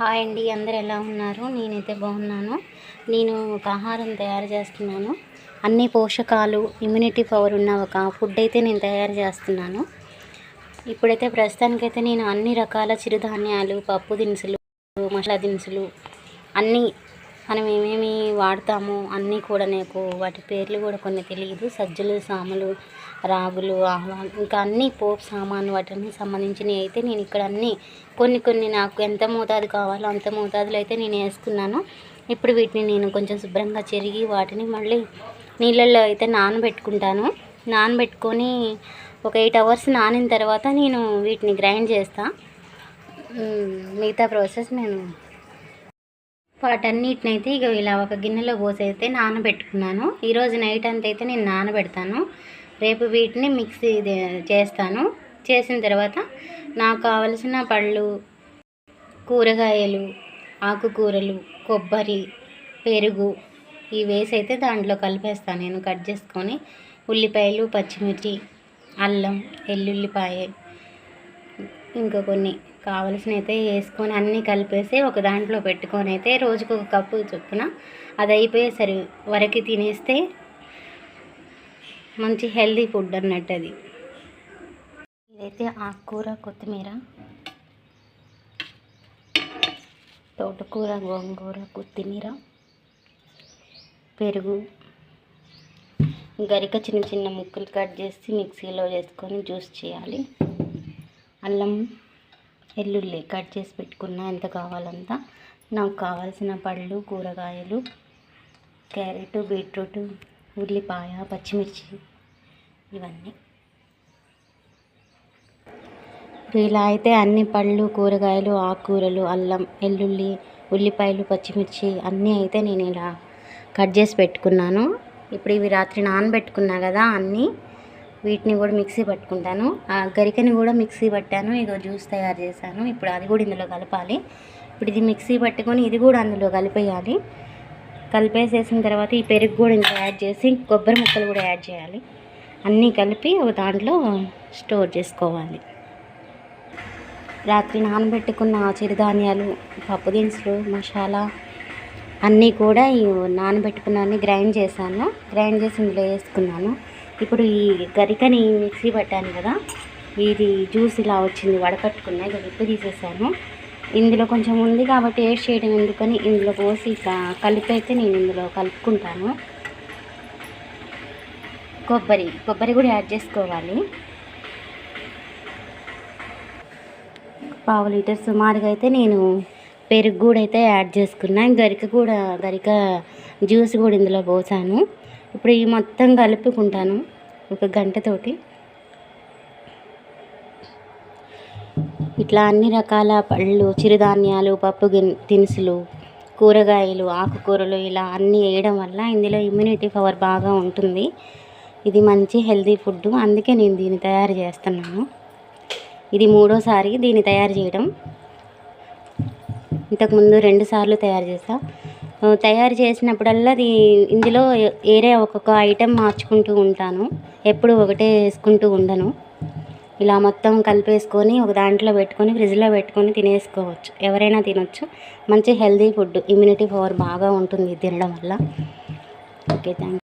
Hi అండి అందరు ఎలా ఉన్నారు? నేనైతే బాగున్నాను. నేను ఒక ఆహారం తయారు చేస్తున్నాను. అన్ని పోషకాలు ఇమ్యూనిటీ పవర్ ఉన్న ఒక ఫుడ్ అయితే నేను తయారు చేస్తున్నాను. ఇప్పుడైతే ప్రస్తుతానికైతే నేను అన్ని రకాల చిరుధాన్యాలు పప్పు దినుసులు మసాలా దినుసులు అన్నీ మనం ఏమేమి వాడతాము అన్నీ కూడా నాకు వాటి పేర్లు కూడా కొన్ని తెలియదు సజ్జలు సాములు రాగులు ఆవాలు ఇంకా అన్నీ పోపు సామాను వాటిని సంబంధించినవి అయితే నేను ఇక్కడ అన్నీ కొన్ని కొన్ని నాకు ఎంత మోతాదు కావాలో అంత మోతాదులో అయితే నేను వేసుకున్నాను. ఇప్పుడు వీటిని నేను కొంచెం శుభ్రంగా చెరిగి వాటిని మళ్ళీ నీళ్ళల్లో అయితే నానబెట్టుకుంటాను. నానబెట్టుకొని ఒక ఎయిట్ అవర్స్ నానిన తర్వాత నేను వీటిని గ్రైండ్ చేస్తాను మిగతా ప్రాసెస్ నేను వాటన్నిటినైతే ఇక ఇలా ఒక గిన్నెలో పోసి అయితే నానబెట్టుకున్నాను ఈరోజు నైట్ అంతా అయితే నేను నానబెడతాను. రేపు వీటిని మిక్సీ చేస్తాను. చేసిన తర్వాత నాకు కావలసిన పళ్ళు కూరగాయలు ఆకుకూరలు కొబ్బరి పెరుగు ఈ వేసి అయితే దాంట్లో కలిపేస్తాను. నేను కట్ చేసుకొని ఉల్లిపాయలు పచ్చిమిర్చి అల్లం ఎల్లుల్లిపాయ ఇంకా కొన్ని కావలసిన అయితే వేసుకొని అన్నీ కలిపేసి ఒక దాంట్లో పెట్టుకొని అయితే రోజుకు ఒక కప్పు చొప్పున అది అయిపోయేసరి వరకు తినేస్తే మంచి హెల్దీ ఫుడ్ అన్నట్టు అది. ఇదైతే ఆకుకూర కొత్తిమీర తోటకూర గోంగూర కొత్తిమీర పెరుగు గరిక చిన్న చిన్న ముక్కలు కట్ చేసి మిక్సీలో వేసుకొని జ్యూస్ చేయాలి. అల్లం వెల్లుల్లి కట్ చేసి పెట్టుకున్న ఎంత కావాలంత. నాకు కావాల్సిన పళ్ళు కూరగాయలు క్యారెట్ బీట్రూట్ ఉల్లిపాయ పచ్చిమిర్చి ఇవన్నీ. ఇలా అయితే అన్ని పళ్ళు కూరగాయలు ఆకుకూరలు అల్లం వెల్లుల్లి ఉల్లిపాయలు పచ్చిమిర్చి అన్నీ అయితే నేను ఇలా కట్ చేసి పెట్టుకున్నాను. ఇప్పుడు ఇవి రాత్రి నానబెట్టుకున్నా కదా అన్నీ వీటిని కూడా మిక్సీ పట్టుకుంటాను. ఆ గరికని కూడా మిక్సీ పట్టాను. ఇక జ్యూస్ తయారు చేశాను. ఇప్పుడు అది కూడా ఇందులో కలపాలి. ఇప్పుడు ఇది మిక్సీ పట్టుకొని ఇది కూడా అందులో కలిపేయాలి. కలిపేసేసిన తర్వాత ఈ పెరుగు కూడా ఇంకా యాడ్ చేసి కొబ్బరి ముక్కలు కూడా యాడ్ చేయాలి. అన్నీ కలిపి ఒక దాంట్లో స్టోర్ చేసుకోవాలి. రాత్రి నానబెట్టుకున్న చిరుధాన్యాలు పప్పు దినుసులు మసాలా అన్నీ కూడా నానబెట్టుకున్న గ్రైండ్ చేశాను. గ్రైండ్ చేసి ఇందులో వేసుకున్నాను. ఇప్పుడు ఈ గరికని మిక్సీ పట్టాను కదా ఇది జ్యూస్ ఇలా వచ్చింది వడకట్టుకున్న ఇక విప్పు తీసేసాను. ఇందులో కొంచెం ఉంది కాబట్టి వేస్ట్ చేయడం ఎందుకని ఇందులో పోసి ఇక కలిపైతే అయితే నేను ఇందులో కలుపుకుంటాను. కొబ్బరి కొబ్బరి కూడా యాడ్ చేసుకోవాలి. పావు లీటర్ సుమారుగా అయితే నేను పెరుగు కూడా అయితే యాడ్ చేసుకున్నా. గరిక కూడా గరిక జ్యూస్ కూడా ఇందులో పోసాను. ఇప్పుడు ఈ మొత్తం కలుపుకుంటాను ఒక గంటతోటి. ఇట్లా అన్ని రకాల పళ్ళు చిరుధాన్యాలు పప్పు దినుసులు కూరగాయలు ఆకుకూరలు ఇలా అన్నీ వేయడం వల్ల ఇందులో ఇమ్యూనిటీ పవర్ బాగా ఉంటుంది. ఇది మంచి హెల్తీ ఫుడ్ అందుకే నేను దీన్ని తయారు చేస్తున్నాను. ఇది మూడోసారి దీన్ని తయారు చేయడం. ఇంతకుముందు రెండుసార్లు తయారు చేసాను తయారు చేసినప్పుడల్లా అది ఇందులో వేరే ఒక్కొక్క ఐటెం మార్చుకుంటూ ఉంటాను. ఎప్పుడు ఒకటే వేసుకుంటూ ఉండను. ఇలా మొత్తం కలిపేసుకొని ఒక దాంట్లో పెట్టుకొని ఫ్రిడ్జ్లో పెట్టుకొని తినేసుకోవచ్చు. ఎవరైనా తినొచ్చు. మంచి హెల్దీ ఫుడ్ ఇమ్యూనిటీ పవర్ బాగా ఉంటుంది తినడం వల్ల. Okay thank